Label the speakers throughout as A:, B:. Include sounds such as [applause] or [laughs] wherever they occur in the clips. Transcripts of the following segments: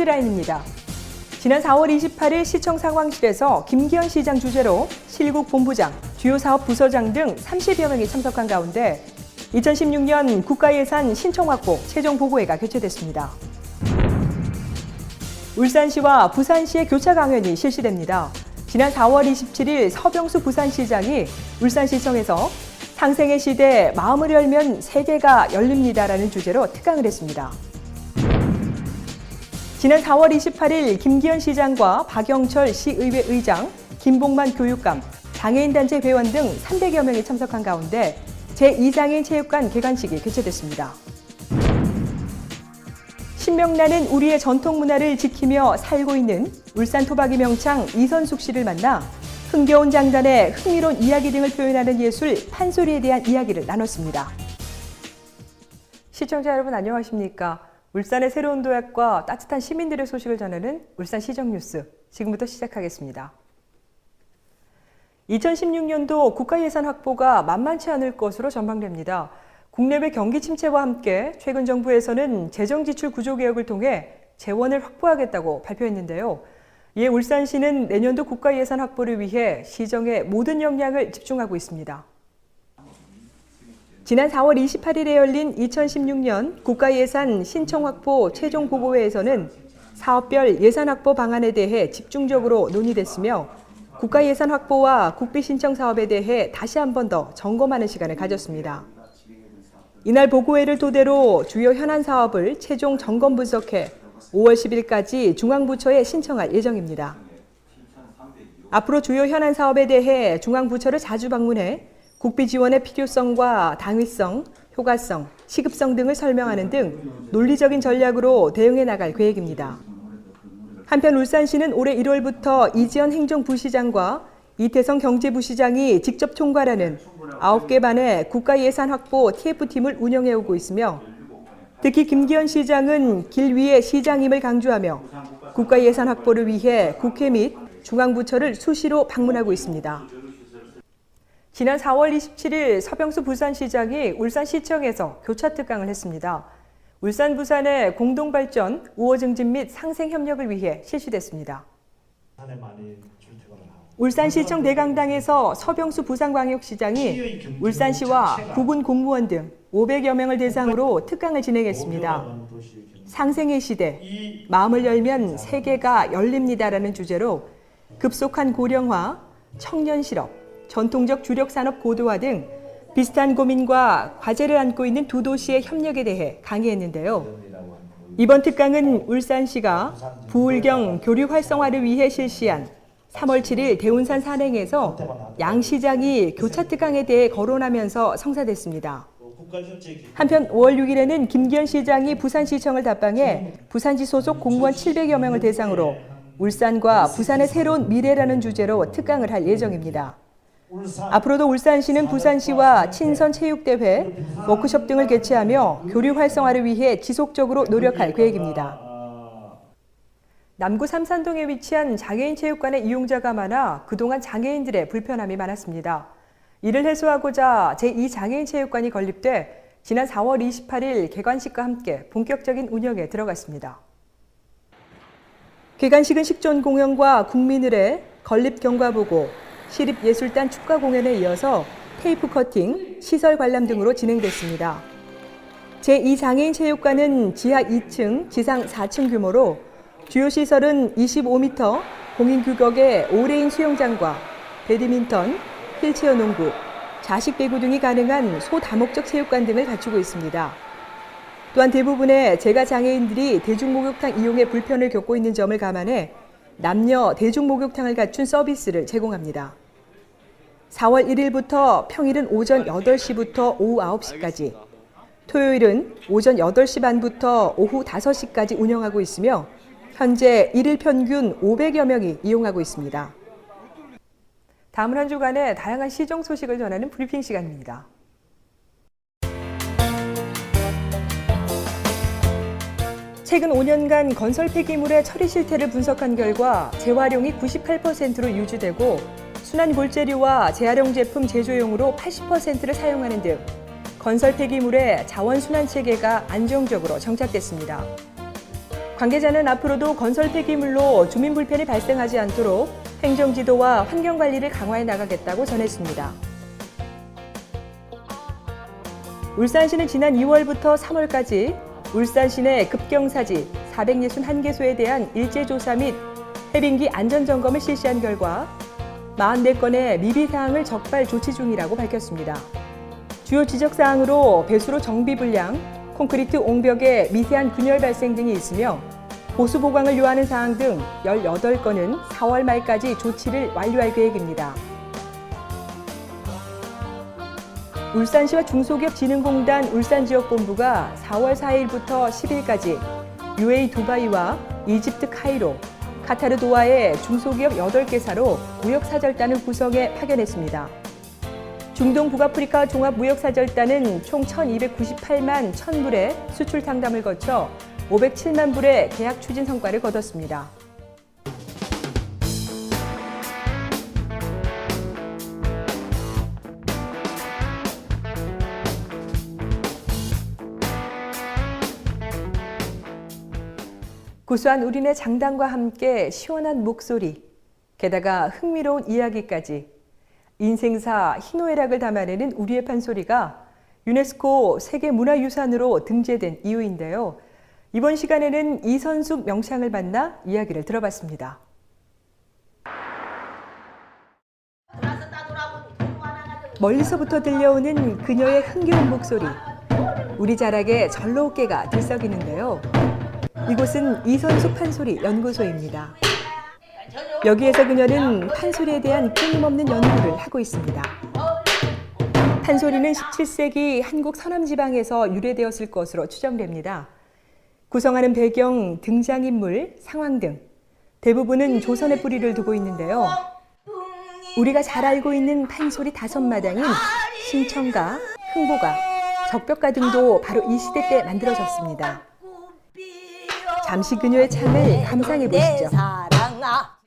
A: 헤드라인입니다. 지난 4월 28일 시청 상황실에서 김기현 시장 주재로 실국 본부장, 주요 사업 부서장 등 30여 명이 참석한 가운데 2016년 국가예산 신청 확보 최종 보고회가 개최됐습니다. 울산시와 부산시의 교차 강연이 실시됩니다. 지난 4월 27일 서병수 부산시장이 울산시청에서 상생의 시대 마음을 열면 세계가 열립니다라는 주제로 특강을 했습니다. 지난 4월 28일 김기현 시장과 박영철 시의회 의장, 김봉만 교육감, 장애인단체 회원 등 300여 명이 참석한 가운데 제2장애인 체육관 개관식이 개최됐습니다. 신명나는 우리의 전통 문화를 지키며 살고 있는 울산 토박이 명창 이선숙 씨를 만나 흥겨운 장단의 흥미로운 이야기 등을 표현하는 예술 판소리에 대한 이야기를 나눴습니다. 시청자 여러분 안녕하십니까? 울산의 새로운 도약과 따뜻한 시민들의 소식을 전하는 울산 시정 뉴스 지금부터 시작하겠습니다. 2016년도 국가 예산 확보가 만만치 않을 것으로 전망됩니다. 국내외 경기 침체와 함께 최근 정부에서는 재정 지출 구조 개혁을 통해 재원을 확보하겠다고 발표했는데요. 이에 울산시는 내년도 국가 예산 확보를 위해 시정의 모든 역량을 집중하고 있습니다. 지난 4월 28일에 열린 2016년 국가예산 신청 확보 최종 보고회에서는 사업별 예산 확보 방안에 대해 집중적으로 논의됐으며 국가 예산 확보와 국비 신청 사업에 대해 다시 한 번 더 점검하는 시간을 가졌습니다. 이날 보고회를 토대로 주요 현안 사업을 최종 점검 분석해 5월 10일까지 중앙부처에 신청할 예정입니다. 앞으로 주요 현안 사업에 대해 중앙부처를 자주 방문해 국비 지원의 필요성과 당위성, 효과성, 시급성 등을 설명하는 등 논리적인 전략으로 대응해 나갈 계획입니다. 한편 울산시는 올해 1월부터 이지연 행정부시장과 이태성 경제부시장이 직접 총괄하는 9개 반의 국가예산 확보 TF팀을 운영해 오고 있으며 특히 김기현 시장은 길 위의 시장임을 강조하며 국가예산 확보를 위해 국회 및 중앙부처를 수시로 방문하고 있습니다. 지난 4월 27일 서병수 부산시장이 울산시청에서 교차 특강을 했습니다. 울산 부산의 공동 발전, 우호 증진 및 상생 협력을 위해 실시됐습니다. 울산시청 대강당에서 서병수 부산광역시장이 울산시와 구군 공무원 등 500여 명을 대상으로 특강을 진행했습니다. 상생의 시대, 마음을 열면 세계가 열립니다라는 주제로 급속한 고령화, 청년 실업, 전통적 주력 산업 고도화 등 비슷한 고민과 과제를 안고 있는 두 도시의 협력에 대해 강의했는데요. 이번 특강은 울산시가 부울경 교류 활성화를 위해 실시한 3월 7일 대운산 산행에서 양 시장이 교차 특강에 대해 거론하면서 성사됐습니다. 한편 5월 6일에는 김기현 시장이 부산시청을 답방해 부산시 소속 공무원 700여 명을 대상으로 울산과 부산의 새로운 미래라는 주제로 특강을 할 예정입니다. 앞으로도 울산시는 부산시와 친선 체육대회, 워크숍 등을 개최하며 교류 활성화를 위해 지속적으로 노력할 계획입니다. 남구 삼산동에 위치한 장애인 체육관의 이용자가 많아 그동안 장애인들의 불편함이 많았습니다. 이를 해소하고자 제2장애인 체육관이 건립돼 지난 4월 28일 개관식과 함께 본격적인 운영에 들어갔습니다. 개관식은 식전 공연과 국민을의 건립 경과 보고, 시립예술단 축가 공연에 이어서 테이프 커팅, 시설 관람 등으로 진행됐습니다. 제2장애인 체육관은 지하 2층, 지상 4층 규모로 주요 시설은 25m, 공인 규격의 5레인 수영장과 배드민턴, 휠체어 농구, 자식 배구 등이 가능한 소다목적 체육관 등을 갖추고 있습니다. 또한 대부분의 재가 장애인들이 대중목욕탕 이용에 불편을 겪고 있는 점을 감안해 남녀 대중 목욕탕을 갖춘 서비스를 제공합니다. 4월 1일부터 평일은 오전 8시부터 오후 9시까지, 토요일은 오전 8시 반부터 오후 5시까지 운영하고 있으며 현재 일일 평균 500여 명이 이용하고 있습니다. 다음은 한 주간의 다양한 시정 소식을 전하는 브리핑 시간입니다. 최근 5년간 건설 폐기물의 처리 실태를 분석한 결과 재활용이 98%로 유지되고 순환 골재료와 재활용 제품 제조용으로 80%를 사용하는 등 건설 폐기물의 자원 순환 체계가 안정적으로 정착됐습니다. 관계자는 앞으로도 건설 폐기물로 주민 불편이 발생하지 않도록 행정 지도와 환경 관리를 강화해 나가겠다고 전했습니다. 울산시는 지난 2월부터 3월까지 울산 시내 급경사지 461개소에 대한 일제 조사 및 해빙기 안전 점검을 실시한 결과 44건의 미비 사항을 적발 조치 중이라고 밝혔습니다. 주요 지적 사항으로 배수로 정비 불량, 콘크리트 옹벽에 미세한 균열 발생 등이 있으며 보수 보강을 요하는 사항 등 18건은 4월 말까지 조치를 완료할 계획입니다. 울산시와 중소기업진흥공단 울산지역본부가 4월 4일부터 10일까지 UAE 두바이와 이집트 카이로, 카타르 도하의 중소기업 8개사로 무역사절단을 구성해 파견했습니다. 중동 북아프리카 종합무역사절단은 총 1,298만 1,000불의 수출 상담을 거쳐 507만 불의 계약 추진 성과를 거뒀습니다. 구수한 우리네 장단과 함께 시원한 목소리, 게다가 흥미로운 이야기까지 인생사 희노애락을 담아내는 우리의 판소리가 유네스코 세계문화유산으로 등재된 이유인데요. 이번 시간에는 이선숙 명창을 만나 이야기를 들어봤습니다. 멀리서부터 들려오는 그녀의 흥겨운 목소리. 우리 자락에 절로 어깨가 들썩이는데요. 이곳은 이선숙 판소리 연구소입니다. 여기에서 그녀는 판소리에 대한 끊임없는 연구를 하고 있습니다. 판소리는 17세기 한국 서남지방에서 유래되었을 것으로 추정됩니다. 구성하는 배경, 등장인물, 상황 등 대부분은 조선의 뿌리를 두고 있는데요. 우리가 잘 알고 있는 판소리 다섯 마당인 신청가, 흥보가, 적벽가 등도 바로 이 시대 때 만들어졌습니다. 잠시 그녀의 창을 감상해 보시죠.
B: 사랑아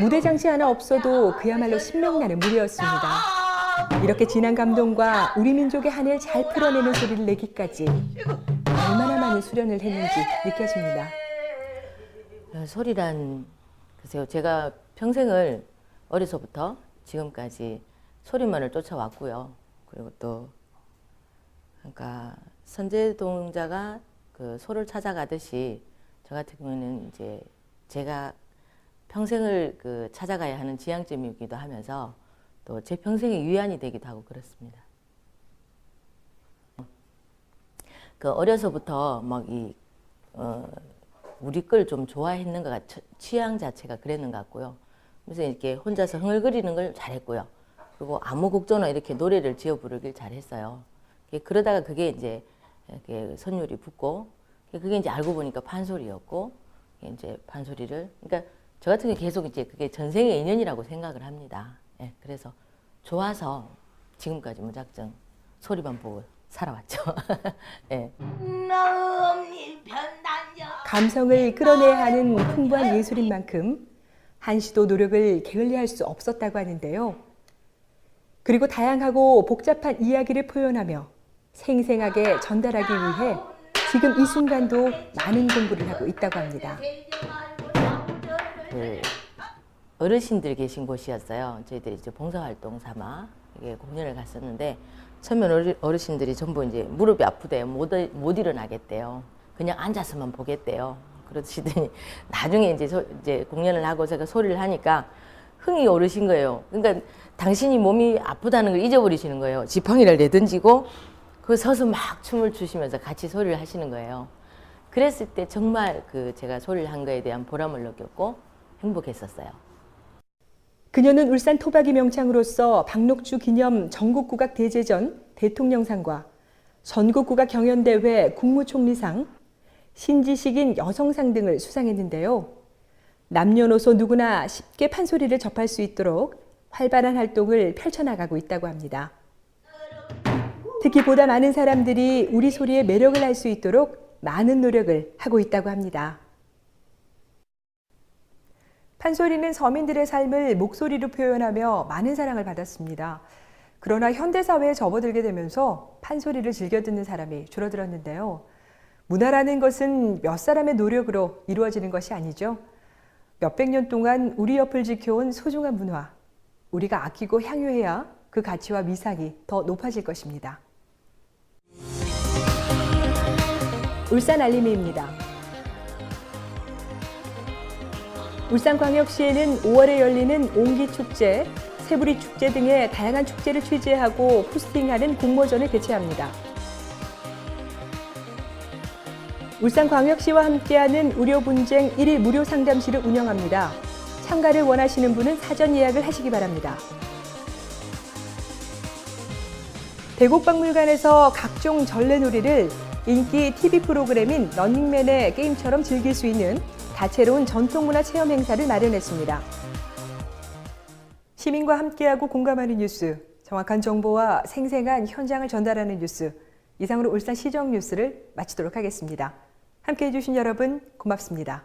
A: 무대 장치 하나 없어도 그야말로 신명나는 무대였습니다. 이렇게 진한 감동과 우리 민족의 한을 잘 풀어내는 소리를 내기까지 얼마나 많은 수련을 했는지 느껴집니다.
C: 어, 소리란 글쎄요 제가 평생을 어려서부터 지금까지 소리만을 쫓아왔고요 그리고 또 그러니까 선제동자가 그 소를 찾아가듯이 저 같은 경우는 이제 제가 평생을 그 찾아가야 하는 지향점이기도 하면서 또 제 평생의 위안이 되기도 하고 그렇습니다. 그 어려서부터 막이 어, 우리 걸 좀 좋아했는 것 같, 취향 자체가 그랬는 것 같고요. 그래서 이렇게 혼자서 흥얼거리는 걸 잘했고요. 그리고 아무 곡조나 이렇게 노래를 지어 부르길 잘했어요. 그러다가 그게 이제 선율이 붙고 그게 이제 알고 보니까 판소리였고 이제 판소리를 그러니까 저 같은 경우 계속 이제 그게 전생의 인연이라고 생각을 합니다. 예, 그래서 좋아서 지금까지 무작정 소리만 보고 살아왔죠. [laughs] 예.
A: 감성을 끌어내야 하는 풍부한 예술인 만큼 한시도 노력을 게을리할 수 없었다고 하는데요. 그리고 다양하고 복잡한 이야기를 표현하며 생생하게 전달하기 위해 지금 이 순간도 많은 공부를 하고 있다고 합니다.
C: 그 어르신들 계신 곳이었어요. 저희들이 이제 봉사활동 삼아 이게 공연을 갔었는데 처음엔 어르- 어르신들이 전부 이제 무릎이 아프대요. 못, 일- 못 일어나겠대요. 그냥 앉아서만 보겠대요. 그러시더니 [laughs] 나중에 이제, 소- 이제 공연을 하고 제가 소리를 하니까 흥이 오르신 거예요. 그러니까 당신이 몸이 아프다는 걸 잊어버리시는 거예요. 지팡이를 내던지고 그 서서 막 춤을 추시면서 같이 소리를 하시는 거예요. 그랬을 때 정말 그 제가 소리를 한 거에 대한 보람을 느꼈고 행복했었어요.
A: 그녀는 울산 토박이 명창으로서 박록주 기념 전국국악 대제전 대통령상과 전국국악 경연대회 국무총리상, 신지식인 여성상 등을 수상했는데요. 남녀노소 누구나 쉽게 판소리를 접할 수 있도록 활발한 활동을 펼쳐나가고 있다고 합니다. 특히 보다 많은 사람들이 우리 소리의 매력을 알 수 있도록 많은 노력을 하고 있다고 합니다. 판소리는 서민들의 삶을 목소리로 표현하며 많은 사랑을 받았습니다. 그 그러나 현대사회에 접어들게 되면서 판소리를 즐겨 듣는 사람이 줄어들었는데요. 문화라는 것은 몇 사람의 노력으로 이루어지는 것이 아니죠. 몇백 년 동안 우리 옆을 지켜온 소중한 문화. 우리가 아끼고 향유해야 그 가치와 위상이 더 높아질 것입니다. 울산 알림이입니다. 울산광역시에는 5월에 열리는 옹기축제, 새부리 축제 등의 다양한 축제를 취재하고 포스팅하는 공모전을 개최합니다. 울산광역시와 함께하는 의료분쟁 1일 무료 상담실을 운영합니다. 참가를 원하시는 분은 사전 예약을 하시기 바랍니다. 대곡박물관에서 각종 전래놀이를 인기 TV 프로그램인 런닝맨의 게임처럼 즐길 수 있는 다채로운 전통문화 체험 행사를 마련했습니다. 시민과 함께하고 공감하는 뉴스, 정확한 정보와 생생한 현장을 전달하는 뉴스. 이상으로 울산 시정 뉴스를 마치도록 하겠습니다. 함께해 주신 여러분 고맙습니다.